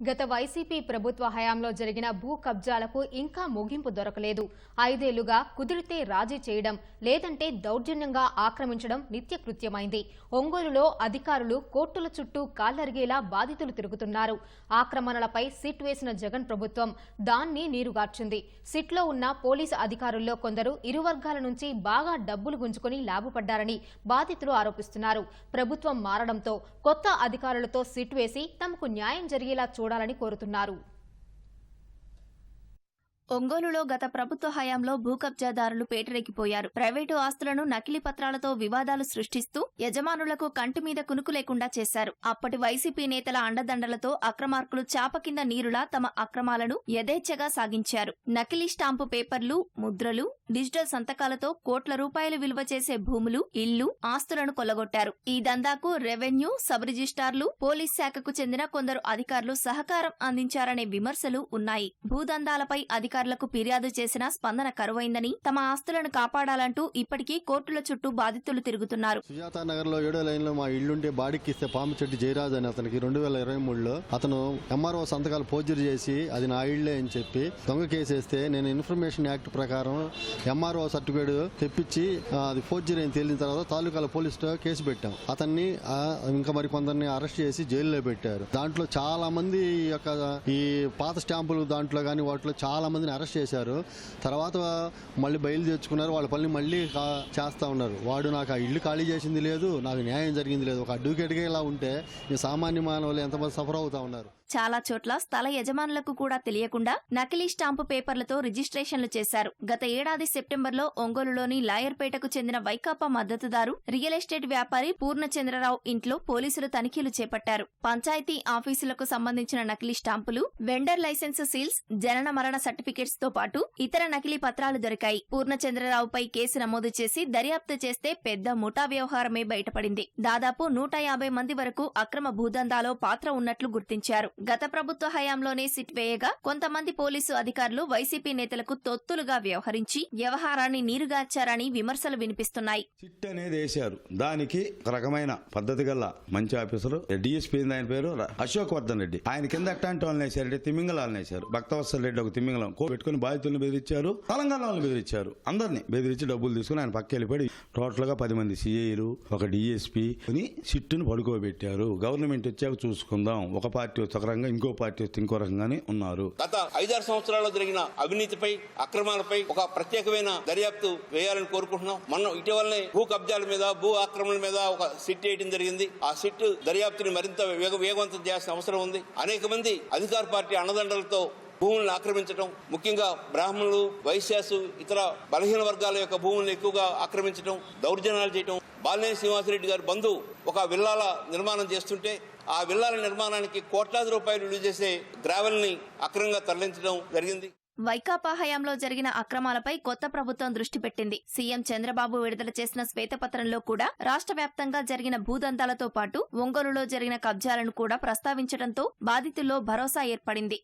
గత వైసీపీ ప్రభుత్వ హయాంలో జరిగిన భూ కబ్జాలకు ఇంకా ముగింపు దొరకలేదు. ఐదేళ్ళుగా కుదిరితే రాజీ చేయడం లేదంటే దౌర్జన్యంగా ఆక్రమించడం నిత్యకృత్యమైంది. ఒంగోలులో అధికారులు కోర్టుల చుట్టూ కాళ్ళరిగేలా బాధితులు తిరుగుతున్నారు. ఆక్రమణలపై సిట్ వేసిన జగన్ ప్రభుత్వం దాన్ని నీరుగార్చింది. సిట్లో ఉన్న పోలీసు అధికారుల్లో కొందరు ఇరు వర్గాల నుంచి బాగా డబ్బులు గుంజుకుని లాభపడ్డారని బాధితులు ఆరోపిస్తున్నారు. ప్రభుత్వం మారడంతో కొత్త అధికారులతో సిట్ వేసి తమకు న్యాయం జరిగేలా చూడాలని కోరుతున్నారు. ఒంగోలులో గత ప్రభుత్వ హయాంలో భూ కబ్జాదారులు పేటరెక్కిపోయారు. ప్రైవేటు ఆస్తులను నకిలీ పత్రాలతో వివాదాలు సృష్టిస్తూ యజమానులకు కంటి మీద కునుకు లేకుండా చేశారు. అప్పటి వైసీపీ నేతల అండదండలతో అక్రమార్కులు చాప కింద నీరులా తమ అక్రమాలను యథేచ్ఛగా సాగించారు. నకిలీ స్టాంపు పేపర్లు ముద్రలు డిజిటల్ సంతకాలతో కోట్ల రూపాయలు విలువ చేసే భూములు ఇళ్ళు ఆస్తులను కొల్లగొట్టారు. ఈ దందాకు రెవెన్యూ సబ్ రిజిస్టార్లు పోలీస్ శాఖకు చెందిన కొందరు అధికారులు సహకారం అందించారనే విమర్శలు ఉన్నాయి. భూదందాలపై అధికారులకు ఫిర్యాదు చేసినా స్పందన కరువైందని తమ ఆస్తులను కాపాడాలంటూ ఇప్పటికీ కోర్టుల చుట్టూ బాధితులు తిరుగుతున్నారు. సుజాత నగర్లో ఏడో లైన్లో మా ఇల్లుంటే బాడీకి ఇస్తే పాముచెట్టి జయరాజ్ అని అతనికి రెండు వేల ఇరవై మూడులో అతను ఎంఆర్ఓ సంతకాలు పోర్జరీ చేసి అది నా ఇళ్ళే అని చెప్పి దొంగ కేసేస్తే నేను ఇన్ఫర్మేషన్ యాక్ట్ ప్రకారం ఎంఆర్ఓ సర్టిఫికేట్ తెప్పించి అది ఫోర్జరీ అని తేలిన తర్వాత తాలూకాల పోలీసులో కేసు పెట్టాం. అతన్ని ఇంకా మరి కొందరిని అరెస్ట్ చేసి జైల్లో పెట్టారు. దాంట్లో చాలా మంది ఈ యొక్క ఈ పాత స్టాంపులు దాంట్లో కానీ వాటిలో చాలా మంది మందిని అరెస్ట్ చేశారు. తర్వాత మళ్ళీ బయలు తెచ్చుకున్నారు. వాళ్ళ పనిని మళ్ళీ కా- చేస్తా ఉన్నారు. వాడు నాకు ఆ ఇల్లు ఖాళీ చేసింది లేదు నాకు న్యాయం జరిగింది లేదు. ఒక అడ్వకేట్గా ఇలా ఉంటే సామాన్య మానవులు ఎంతమంది సఫర్ అవుతా ఉన్నారు? చాలా చోట్ల స్థల యజమానులకు కూడా తెలియకుండా నకిలీ స్టాంపు పేపర్లతో రిజిస్ట్రేషన్లు చేశారు. గత ఏడాది సెప్టెంబర్లో ఒంగోలులోని లాయర్పేటకు చెందిన వైకాపా మద్దతుదారు రియల్ ఎస్టేట్ వ్యాపారి పూర్ణచంద్రరావు ఇంట్లో పోలీసులు తనిఖీలు చేపట్టారు. పంచాయతీ ఆఫీసులకు సంబంధించిన నకిలీ స్టాంపులు వెండర్ లైసెన్స్ సీల్స్ జనన మరణ సర్టిఫికెట్స్తో పాటు ఇతర నకిలీ పత్రాలు దొరికాయి. పూర్ణచంద్రరావుపై కేసు నమోదు చేసి దర్యాప్తు చేస్తే పెద్ద ముఠా వ్యవహారమే బయటపడింది. దాదాపు నూట యాభై మంది వరకు అక్రమ భూదందాలో పాత్ర ఉన్నట్లు గుర్తించారు. గత ప్రభుత్వ హయాంలోనే సిట్ వేయగా కొంతమంది పోలీసు అధికారులు వైసీపీ నేతలకు తొత్తులుగా వ్యవహరించి వ్యవహారాన్ని నీరుగార్చారని విమర్శలు వినిపిస్తున్నాయి. సిట్ అనేది వేశారు. దానికి ఒక రకమైన పద్ధతి గల మంచి ఆఫీసర్ డిఎస్పీ ఆయన పేరు అశోక్ వర్ధన్ రెడ్డి. ఆయన కింద ఎట్లాంటి వాళ్ళని వేశారు భక్తవత్సల రెడ్డి ఒక తిమ్మింగళం కో పెట్టుకుని బాధితులను బెదిరించారు తెలంగాణ వాళ్ళని బెదిరించారు. అందరినీ బెదిరించి డబ్బులు తీసుకుని ఆయన పక్క వెళ్ళిపోయి టోటల్గా పది మంది సిఐలు ఒక డిఎస్పీ అని సిట్టును పడుకోబెట్టారు. గవర్నమెంట్ వచ్చాక చూసుకుందాం. ఒక పార్టీ ఒక రకంగా ఇంకో పార్టీ వస్తే ఇంకో రకంగానే ఉన్నారు. గత ఐదారు సంవత్సరాల్లో జరిగిన అవినీతిపై అక్రమాలపై ఒక ప్రత్యేకమైన దర్యాప్తు వేయాలని కోరుకుంటున్నాం. మనం ఇటీవలనే భూ కబ్జాల మీద భూ ఆక్రమణల మీద ఒక సిట్ వేయడం జరిగింది. ఆ సిట్ దర్యాప్తుని మరింత వేగ వేగవంతం చేయాల్సిన అవసరం ఉంది. అనేక మంది అధికార పార్టీ అండదండలతో భూములను ఆక్రమించడం ముఖ్యంగా బ్రాహ్మణులు వైశ్యాసు ఇతర బలహీన వర్గాల యొక్క భూములను ఎక్కువగా ఆక్రమించడం దౌర్జన్యాలు చేయడం బాలినేని శ్రీనివాసరెడ్డి గారి బంధువు ఒక విల్లాల నిర్మాణం చేస్తుంటే ఆ విల్లాల నిర్మాణానికి కోట్లాది రూపాయలు విలువ చేసే గ్రావెల్ని అక్రమంగా తరలించడం జరిగింది. వైకాపా హయాంలో జరిగిన అక్రమాలపై కొత్త ప్రభుత్వం దృష్టి పెట్టింది. సీఎం చంద్రబాబు విడుదల చేసిన శ్వేతపత్రంలో కూడా రాష్ట్ర వ్యాప్తంగా జరిగిన భూదందాలతో పాటు ఒంగోలులో జరిగిన కబ్జాలను కూడా ప్రస్తావించడంతో బాధితుల్లో భరోసా ఏర్పడింది.